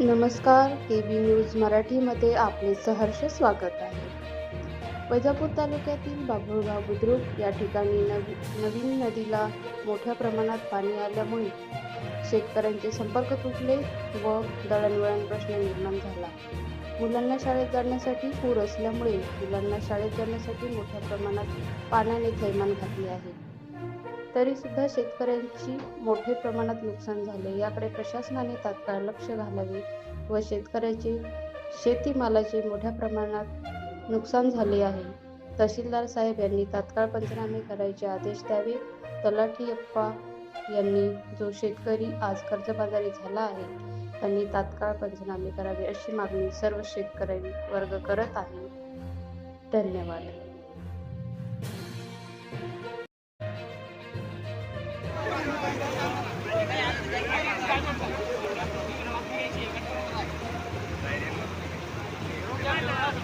नमस्कार के बी न्यूज मराठीमध्ये आपले सहर्ष स्वागत आहे. वैजापूर तालुक्यातील बाभुळगाव बुद्रुक या ठिकाणी नवी नवीन नदीला मोठ्या प्रमाणात पाणी आल्यामुळे शेतकऱ्यांचे संपर्क तुटले व दळणवळण प्रश्न निर्माण झाला. मुलांना शाळेत जाण्यासाठी पूर असल्यामुळे मुलांना शाळेत जाण्यासाठी मोठ्या प्रमाणात पाण्याने थैमान घातले आहे. तरी सुद्धा शेतकऱ्यांची मोठे प्रमाणात नुकसान झाले. याकडे प्रशासनाने तात्काळ लक्ष घालावे व शेतकऱ्याचे शेतीमालाचे मोठ्या प्रमाणात नुकसान झाले आहे. तहसीलदार साहेब यांनी तात्काळ पंचनामे करायचे आदेश द्यावे. तलाठीअप्पा यांनी जो शेतकरी आज कर्जबाजारी झाला आहे त्यांनी तात्काळ पंचनामे करावे अशी मागणी सर्व शेतकरी वर्ग करत आहे. धन्यवाद.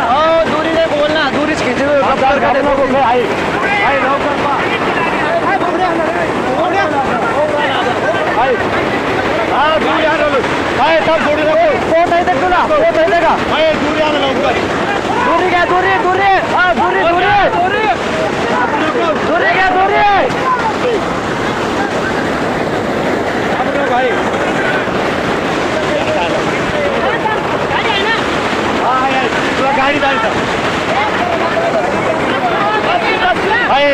हो दुरी नाही बोल ना दुरीच खिची आहे हा दुरी आणलं काय थांब सोडू नको पोट आहे तुला पोट आहे का दुरी आणलं लवकर ধরে ধরে দৌড়ে ধরে ধরে গা ধরে ভাই গাড়ি দাঁড়িয়ে ভাই